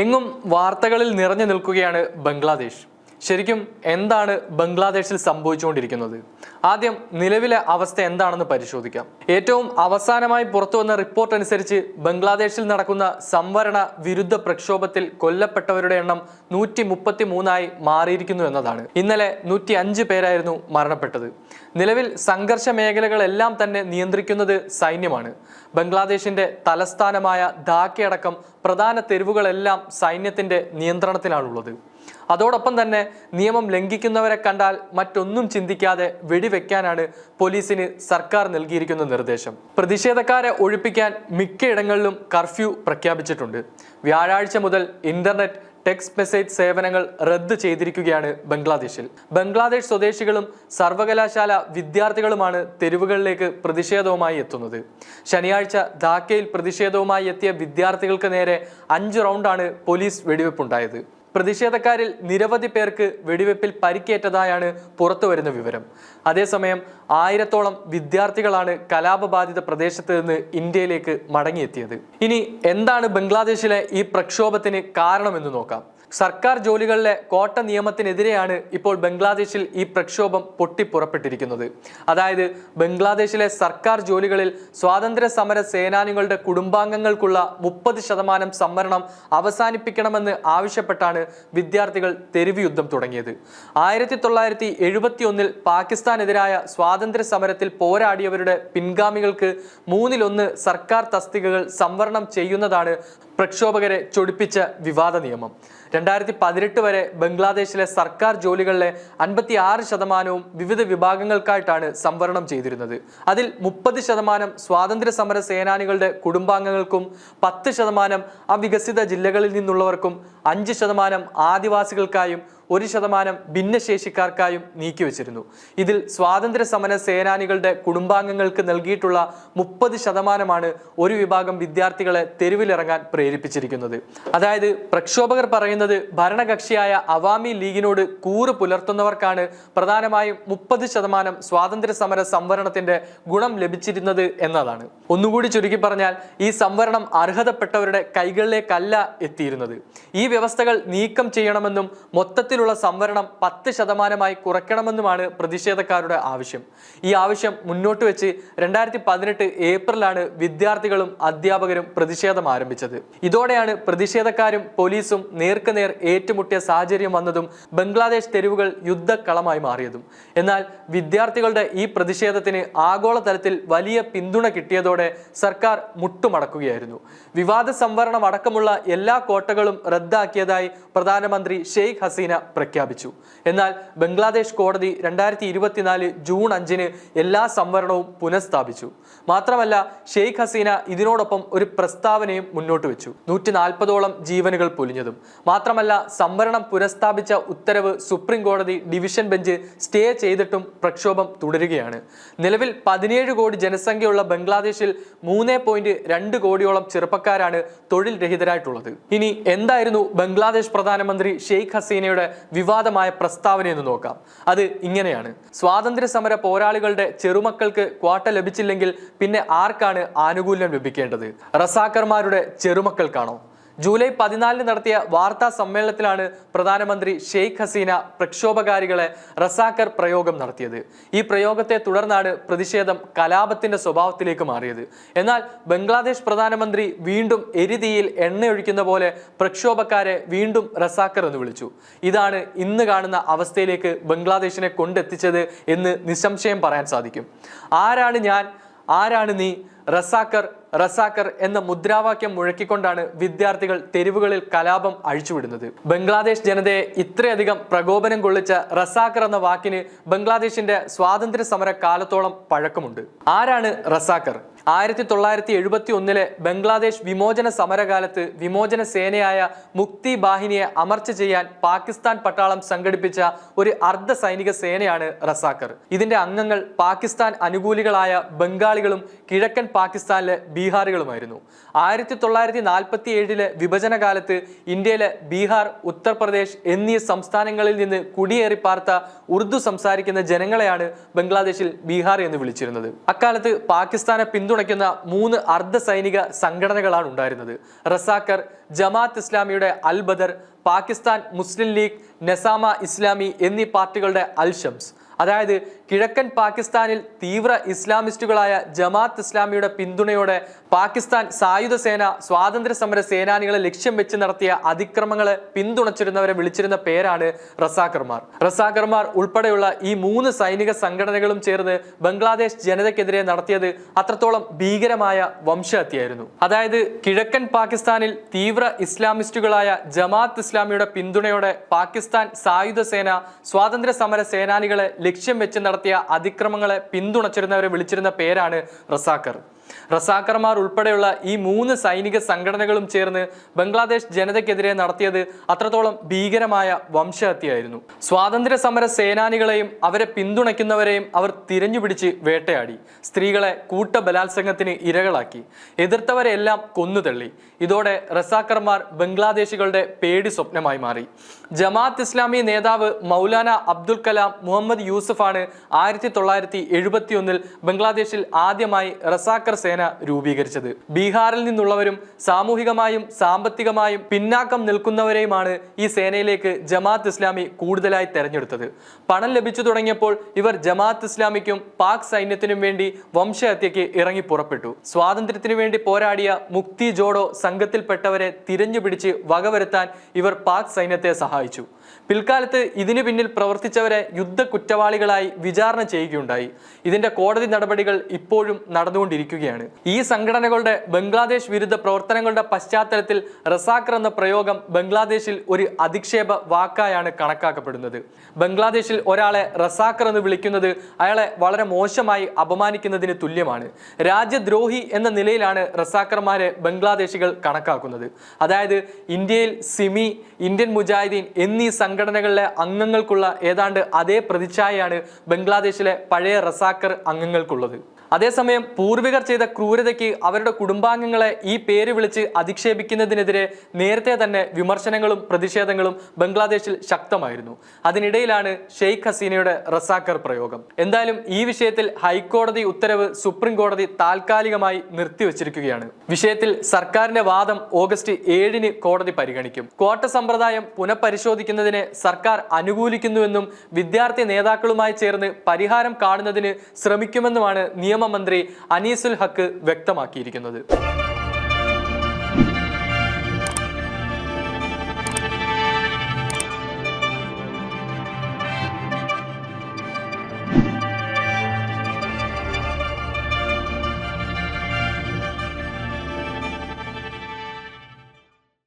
എങ്ങും വാർത്തകളിൽ നിറഞ്ഞു നിൽക്കുകയാണ് ബംഗ്ലാദേശ്. ശരിക്കും എന്താണ് ബംഗ്ലാദേശിൽ സംഭവിച്ചുകൊണ്ടിരിക്കുന്നത്? ആദ്യം നിലവിലെ അവസ്ഥ എന്താണെന്ന് പരിശോധിക്കാം. ഏറ്റവും അവസാനമായി പുറത്തു വന്ന റിപ്പോർട്ട് അനുസരിച്ച് ബംഗ്ലാദേശിൽ നടക്കുന്ന സംവരണ വിരുദ്ധ പ്രക്ഷോഭത്തിൽ കൊല്ലപ്പെട്ടവരുടെ എണ്ണം നൂറ്റി മുപ്പത്തി മൂന്നായി മാറിയിരിക്കുന്നു എന്നതാണ്. ഇന്നലെ നൂറ്റി അഞ്ച് പേരായിരുന്നു മരണപ്പെട്ടത്. നിലവിൽ സംഘർഷ മേഖലകളെല്ലാം തന്നെ നിയന്ത്രിക്കുന്നത് സൈന്യമാണ്. ബംഗ്ലാദേശിന്റെ തലസ്ഥാനമായ ധാക്കയടക്കം പ്രധാന തെരുവുകളെല്ലാം സൈന്യത്തിന്റെ നിയന്ത്രണത്തിലാണുള്ളത്. അതോടൊപ്പം തന്നെ നിയമം ലംഘിക്കുന്നവരെ കണ്ടാൽ മറ്റൊന്നും ചിന്തിക്കാതെ വെടിവെക്കാനാണ് പോലീസിന് സർക്കാർ നൽകിയിരിക്കുന്ന നിർദ്ദേശം. പ്രതിഷേധക്കാരെ ഒഴിപ്പിക്കാൻ മിക്കയിടങ്ങളിലും കർഫ്യൂ പ്രഖ്യാപിച്ചിട്ടുണ്ട്. വ്യാഴാഴ്ച മുതൽ ഇന്റർനെറ്റ് ടെക്സ്റ്റ് മെസ്സേജ് സേവനങ്ങൾ റദ്ദ് ചെയ്തിരിക്കുകയാണ് ബംഗ്ലാദേശിൽ. ബംഗ്ലാദേശ് സ്വദേശികളും സർവകലാശാല വിദ്യാർത്ഥികളുമാണ് തെരുവുകളിലേക്ക് പ്രതിഷേധവുമായി എത്തുന്നത്. ശനിയാഴ്ച ധാക്കയിൽ പ്രതിഷേധവുമായി എത്തിയ വിദ്യാർത്ഥികൾക്ക് നേരെ അഞ്ച് റൗണ്ടാണ് പോലീസ് വെടിവെപ്പുണ്ടായത്. പ്രതിഷേധക്കാരിൽ നിരവധി പേർക്ക് വെടിവെപ്പിൽ പരിക്കേറ്റതായാണ് പുറത്തുവരുന്ന വിവരം. അതേസമയം ആയിരത്തോളം വിദ്യാർത്ഥികളാണ് കലാപബാധിത പ്രദേശത്ത് നിന്ന് ഇന്ത്യയിലേക്ക് മടങ്ങിയെത്തിയത്. ഇനി എന്താണ് ബംഗ്ലാദേശിലെ ഈ പ്രക്ഷോഭത്തിന് കാരണമെന്ന് നോക്കാം. സർക്കാർ ജോലികളിലെ കോട്ട നിയമത്തിനെതിരെയാണ് ഇപ്പോൾ ബംഗ്ലാദേശിൽ ഈ പ്രക്ഷോഭം പൊട്ടിപ്പുറപ്പെട്ടിരിക്കുന്നത്. അതായത് ബംഗ്ലാദേശിലെ സർക്കാർ ജോലികളിൽ സ്വാതന്ത്ര്യ സമര സേനാനികളുടെ കുടുംബാംഗങ്ങൾക്കുള്ള മുപ്പത് ശതമാനം സംവരണം അവസാനിപ്പിക്കണമെന്ന് ആവശ്യപ്പെട്ടാണ് വിദ്യാർത്ഥികൾ തെരുവ് യുദ്ധം തുടങ്ങിയത്. ആയിരത്തി തൊള്ളായിരത്തി എഴുപത്തി ഒന്നിൽ പാകിസ്ഥാനെതിരായ സ്വാതന്ത്ര്യ സമരത്തിൽ പോരാടിയവരുടെ പിൻഗാമികൾക്ക് മൂന്നിലൊന്ന് സർക്കാർ തസ്തികകൾ സംവരണം ചെയ്യുന്നതാണ് പ്രക്ഷോഭകരെ ചൊടിപ്പിച്ച വിവാദ നിയമം. രണ്ടായിരത്തി പതിനെട്ട് വരെ ബംഗ്ലാദേശിലെ സർക്കാർ ജോലികളിലെ അൻപത്തി ആറ് ശതമാനവും വിവിധ വിഭാഗങ്ങൾക്കായിട്ടാണ് സംവരണം ചെയ്തിരുന്നത്. അതിൽ മുപ്പത് ശതമാനം സ്വാതന്ത്ര്യ സമര സേനാനികളുടെ കുടുംബാംഗങ്ങൾക്കും പത്ത് ശതമാനം അവികസിത ജില്ലകളിൽ നിന്നുള്ളവർക്കും അഞ്ച് ശതമാനം ആദിവാസികൾക്കായും ഒരു ശതമാനം ഭിന്നശേഷിക്കാർക്കായും നീക്കിവച്ചിരുന്നു. ഇതിൽ സ്വാതന്ത്ര്യ സമര സേനാനികളുടെ കുടുംബാംഗങ്ങൾക്ക് നൽകിയിട്ടുള്ള മുപ്പത് ശതമാനമാണ് ഒരു വിഭാഗം വിദ്യാർത്ഥികളെ തെരുവിലിറങ്ങാൻ പ്രേരിപ്പിച്ചിരിക്കുന്നത്. അതായത് പ്രക്ഷോഭകർ പറയുന്നത് ഭരണകക്ഷിയായ അവാമി ലീഗിനോട് കൂറ് പുലർത്തുന്നവർക്കാണ് പ്രധാനമായും മുപ്പത് ശതമാനം സ്വാതന്ത്ര്യ സമര സംവരണത്തിന്റെ ഗുണം ലഭിച്ചിരുന്നത് എന്നതാണ്. ഒന്നുകൂടി ചുരുക്കി പറഞ്ഞാൽ ഈ സംവരണം അർഹതപ്പെട്ടവരുടെ കൈകളിലേക്കല്ല എത്തിയിരുന്നത്. ഈ വ്യവസ്ഥകൾ നീക്കം ചെയ്യണമെന്നും മൊത്തത്തിലുള്ള സംവരണം പത്ത് ശതമാനമായി കുറയ്ക്കണമെന്നുമാണ് പ്രതിഷേധക്കാരുടെ ആവശ്യം. ഈ ആവശ്യം മുന്നോട്ട് വെച്ച് രണ്ടായിരത്തി പതിനെട്ട് ഏപ്രിലാണ് വിദ്യാർത്ഥികളും അധ്യാപകരും പ്രതിഷേധം ആരംഭിച്ചത്. ഇതോടെയാണ് പ്രതിഷേധക്കാരും പോലീസും നേർക്കുനേർ ഏറ്റുമുട്ടിയ സാഹചര്യം വന്നതും ബംഗ്ലാദേശ് തെരുവുകൾ യുദ്ധക്കളമായി മാറിയതും. എന്നാൽ വിദ്യാർത്ഥികളുടെ ഈ പ്രതിഷേധത്തിന് ആഗോളതലത്തിൽ വലിയ പിന്തുണ കിട്ടിയതോടെ സർക്കാർ മുട്ടുമടക്കുകയായിരുന്നു. വിവാദ സംവരണം അടക്കമുള്ള എല്ലാ കോട്ടകളും റദ്ദാക്കിയതായി പ്രധാനമന്ത്രി ഷെയ്ഖ് ഹസീന പ്രഖ്യാപിച്ചു. എന്നാൽ ബംഗ്ലാദേശ് കോടതി രണ്ടായിരത്തി ഇരുപത്തിനാല് ജൂൺ അഞ്ചിന് എല്ലാ സംവരണവും പുനഃസ്ഥാപിച്ചു. മാത്രമല്ല ഷെയ്ഖ് ഹസീന ഇതിനോടൊപ്പം ഒരു പ്രസ്താവനയും മുന്നോട്ട് വെച്ചു. നൂറ്റി നാൽപ്പതോളം ജീവനുകൾ പൊലിഞ്ഞതും. മാത്രമല്ല സംവരണം പുനഃസ്ഥാപിച്ച ഉത്തരവ് സുപ്രീം കോടതി ഡിവിഷൻ ബെഞ്ച് സ്റ്റേ ചെയ്തിട്ടും പ്രക്ഷോഭം തുടരുകയാണ്. നിലവിൽ പതിനേഴ് കോടി ജനസംഖ്യയുള്ള ബംഗ്ലാദേശിൽ മൂന്ന് പോയിന്റ് രണ്ട് കോടിയോളം ചെറുപ്പക്കാരാണ് തൊഴിൽ രഹിതരായിട്ടുള്ളത്. ഇനി എന്തായിരുന്നു ബംഗ്ലാദേശ് പ്രധാനമന്ത്രി ഷെയ്ഖ് ഹസീനയുടെ വിവാദമായ പ്രസ്താവന എന്ന് നോക്കാം. അത് ഇങ്ങനെയാണ്. സ്വാതന്ത്ര്യ സമര പോരാളികളുടെ ചെറുമക്കൾക്ക് ക്വാട്ട ലഭിച്ചില്ലെങ്കിൽ പിന്നെ ആർക്കാണ് ആനുകൂല്യം ലഭിക്കേണ്ടത്? റസാക്കർമാരുടെ ചെറുമക്കൾക്കാണോ? ജൂലൈ പതിനാലിന് നടത്തിയ വാർത്താ സമ്മേളനത്തിലാണ് പ്രധാനമന്ത്രി ഷെയ്ഖ് ഹസീന പ്രക്ഷോഭകാരികളെ റസാക്കർ പ്രയോഗം നടത്തിയത്. ഈ പ്രയോഗത്തെ തുടർന്നാണ് പ്രതിഷേധം കലാപത്തിന്റെ സ്വഭാവത്തിലേക്ക് മാറിയത്. എന്നാൽ ബംഗ്ലാദേശ് പ്രധാനമന്ത്രി വീണ്ടും എരിതീയിൽ എണ്ണയൊഴിക്കുന്ന പോലെ പ്രക്ഷോഭക്കാരെ വീണ്ടും റസാക്കർ എന്ന് വിളിച്ചു. ഇതാണ് ഇന്ന് കാണുന്ന അവസ്ഥയിലേക്ക് ബംഗ്ലാദേശിനെ കൊണ്ടെത്തിച്ചത് എന്ന് നിസ്സംശയം പറയാൻ സാധിക്കും. ആരാണ് ഞാൻ? ആരാണ് നീ? റസാക്കർ റസാക്കർ എന്ന മുദ്രാവാക്യം മുഴക്കിക്കൊണ്ടാണ് വിദ്യാർത്ഥികൾ തെരുവുകളിൽ കലാപം അഴിച്ചുവിടുന്നത്. ബംഗ്ലാദേശ് ജനതയെ ഇത്രയധികം പ്രകോപനം കൊള്ളിച്ച റസാക്കർ എന്ന വാക്കിന് ബംഗ്ലാദേശിന്റെ സ്വാതന്ത്ര്യ സമര കാലത്തോളം പഴക്കമുണ്ട്. ആരാണ് റസാക്കർ ആയിരത്തി തൊള്ളായിരത്തി എഴുപത്തി ഒന്നിലെ ബംഗ്ലാദേശ് വിമോചന സമരകാലത്ത് വിമോചന സേനയായ മുക്തി ബാഹിനിയെ അമർച്ച ചെയ്യാൻ പാകിസ്ഥാൻ പട്ടാളം സംഘടിപ്പിച്ച ഒരു അർദ്ധ സൈനിക സേനയാണ് റസാക്കർ ഇതിന്റെ അംഗങ്ങൾ പാകിസ്ഥാൻ അനുകൂലികളായ ബംഗാളികളും കിഴക്കൻ പാകിസ്ഥാനിലെ ബീഹാറുകളുമായിരുന്നു. ആയിരത്തി തൊള്ളായിരത്തി നാൽപ്പത്തി ഏഴിലെ വിഭജന കാലത്ത് ഇന്ത്യയിലെ ബീഹാർ ഉത്തർപ്രദേശ് എന്നീ സംസ്ഥാനങ്ങളിൽ നിന്ന് കുടിയേറി പാർത്ത ഉറുദു സംസാരിക്കുന്ന ജനങ്ങളെയാണ് ബംഗ്ലാദേശിൽ ബീഹാർ എന്ന് വിളിച്ചിരുന്നത്. അക്കാലത്ത് പാകിസ്ഥാനെ പിന്തുണ പിന്തുണയ്ക്കുന്ന മൂന്ന് അർദ്ധ സൈനിക സംഘടനകളാണ് ഉണ്ടായിരുന്നത്. റസാക്കർ ജമാഅത്ത് ഇസ്ലാമിയുടെ അൽ ബദർ പാകിസ്ഥാൻ മുസ്ലിം ലീഗ് നസാമ ഇസ്ലാമി എന്നീ പാർട്ടികളുടെ അൽഷംസ്. അതായത് കിഴക്കൻ പാകിസ്ഥാനിൽ തീവ്ര ഇസ്ലാമിസ്റ്റുകളായ ജമാഅത്ത് ഇസ്ലാമിയുടെ പിന്തുണയോടെ പാകിസ്ഥാൻ സായുധ സേന സ്വാതന്ത്ര്യ സമര സേനാനികളെ ലക്ഷ്യം വെച്ച് നടത്തിയ അതിക്രമങ്ങളെ പിന്തുണച്ചിരുന്നവരെ വിളിച്ചിരുന്ന പേരാണ് റസാക്കർമാർ റസാക്കർമാർ ഉൾപ്പെടെയുള്ള ഈ മൂന്ന് സൈനിക സംഘടനകളും ചേർന്ന് ബംഗ്ലാദേശ് ജനതയ്ക്കെതിരെ നടത്തിയത് അത്രത്തോളം ഭീകരമായ വംശഹത്യയായിരുന്നു. അതായത് കിഴക്കൻ പാകിസ്ഥാനിൽ തീവ്ര ഇസ്ലാമിസ്റ്റുകളായ ജമാഅത്ത് ഇസ്ലാമിയുടെ പിന്തുണയോടെ പാകിസ്ഥാൻ സായുധ സേന സ്വാതന്ത്ര്യ സമര സേനാനികളെ ലക്ഷ്യം വെച്ച് നടത്തിയ അതിക്രമങ്ങളെ പിന്തുണച്ചിരുന്നവരെ വിളിച്ചിരുന്ന പേരാണ് റസാക്കർ റസാക്കർമാർ ഉൾപ്പെടെയുള്ള ഈ മൂന്ന് സൈനിക സംഘടനകളും ചേർന്ന് ബംഗ്ലാദേശ് ജനതയ്ക്കെതിരെ നടത്തിയത് അത്രത്തോളം ഭീകരമായ വംശഹത്യയായിരുന്നു. സ്വാതന്ത്ര്യ സമര സേനാനികളെയും അവരെ പിന്തുണയ്ക്കുന്നവരെയും അവർ തിരഞ്ഞുപിടിച്ച് വേട്ടയാടി. സ്ത്രീകളെ കൂട്ട ബലാത്സംഗത്തിന് ഇരകളാക്കി എതിർത്തവരെല്ലാം കൊന്നുതള്ളി. ഇതോടെ റസാക്കർമാർ ബംഗ്ലാദേശികളുടെ പേടി സ്വപ്നമായി മാറി. ജമാഅത്ത് ഇസ്ലാമി നേതാവ് മൗലാന അബ്ദുൽ കലാം മുഹമ്മദ് യൂസഫാണ് ആയിരത്തി തൊള്ളായിരത്തി എഴുപത്തിയൊന്നിൽ ബംഗ്ലാദേശിൽ ആദ്യമായി റസാക്കർ സേന രൂപീകരിച്ചത്. ബീഹാറിൽ നിന്നുള്ളവരും സാമൂഹികമായും സാമ്പത്തികമായും പിന്നാക്കം നിൽക്കുന്നവരെയുമാണ് ഈ സേനയിലേക്ക് ജമാഅത്ത് ഇസ്ലാമി കൂടുതലായി തെരഞ്ഞെടുത്തത്. പണം ലഭിച്ചു തുടങ്ങിയപ്പോൾ ഇവർ ജമാഅത്ത് ഇസ്ലാമിക്കും പാക് സൈന്യത്തിനും വേണ്ടി വംശഹത്യയ്ക്ക് ഇറങ്ങി പുറപ്പെട്ടു. സ്വാതന്ത്ര്യത്തിനു വേണ്ടി പോരാടിയ മുക്തി ജോഡോ സംഘത്തിൽപ്പെട്ടവരെ തിരഞ്ഞുപിടിച്ച് വകവരുത്താൻ ഇവർ പാക് സൈന്യത്തെ സഹായിച്ചു. പിൽക്കാലത്ത് ഇതിനു പിന്നിൽ പ്രവർത്തിച്ചവരെ യുദ്ധ കുറ്റവാളികളായി വിചാരണ ചെയ്യുകയുണ്ടായി. ഇതിന്റെ കോടതി നടപടികൾ ഇപ്പോഴും നടന്നുകൊണ്ടിരിക്കുകയാണ്. ഈ സംഘടനകളുടെ ബംഗ്ലാദേശ് വിരുദ്ധ പ്രവർത്തനങ്ങളുടെ പശ്ചാത്തലത്തിൽ റസാക്കർ എന്ന പ്രയോഗം ബംഗ്ലാദേശിൽ ഒരു അധിക്ഷേപ വാക്കായാണ് കണക്കാക്കപ്പെടുന്നത്. ബംഗ്ലാദേശിൽ ഒരാളെ റസാക്കർ എന്ന് വിളിക്കുന്നത് അയാളെ വളരെ മോശമായി അപമാനിക്കുന്നതിന് തുല്യമാണ്. രാജ്യദ്രോഹി എന്ന നിലയിലാണ് റസാക്കർമാരെ ബംഗ്ലാദേശികൾ കണക്കാക്കുന്നത്. അതായത് ഇന്ത്യയിൽ സിമി ഇന്ത്യൻ മുജാഹിദീൻ എന്നീ സംഘടനകളിലെ അംഗങ്ങൾക്കുള്ള ഏതാണ്ട് അതേ പ്രതിച്ഛായയാണ് ബംഗ്ലാദേശിലെ പഴയ റസാക്കർ അംഗങ്ങൾക്കുള്ളത്. അതേസമയം പൂർവികർ ചെയ്ത ക്രൂരതയ്ക്ക് അവരുടെ കുടുംബാംഗങ്ങളെ ഈ പേര് വിളിച്ച് അധിക്ഷേപിക്കുന്നതിനെതിരെ നേരത്തെ തന്നെ വിമർശനങ്ങളും പ്രതിഷേധങ്ങളും ബംഗ്ലാദേശിൽ ശക്തമായിരുന്നു. അതിനിടയിലാണ് ഷെയ്ഖ് ഹസീനയുടെ റസാക്കർ പ്രയോഗം. എന്തായാലും ഈ വിഷയത്തിൽ ഹൈക്കോടതി ഉത്തരവ് സുപ്രീം കോടതി താൽക്കാലികമായി നിർത്തിവച്ചിരിക്കുകയാണ്. വിഷയത്തിൽ സർക്കാരിന്റെ വാദം ഓഗസ്റ്റ് ഏഴിന് കോടതി പരിഗണിക്കും. കോട്ട സമ്പ്രദായം പുനഃപരിശോധിക്കുന്നതിനെ സർക്കാർ അനുകൂലിക്കുന്നുവെന്നും വിദ്യാർത്ഥി നേതാക്കളുമായി ചേർന്ന് പരിഹാരം കാണുന്നതിന് ശ്രമിക്കുമെന്നുമാണ് നിയമമന്ത്രി അനീസുൽ ഹക്ക് വ്യക്തമാക്കിയിരിക്കുന്നത്.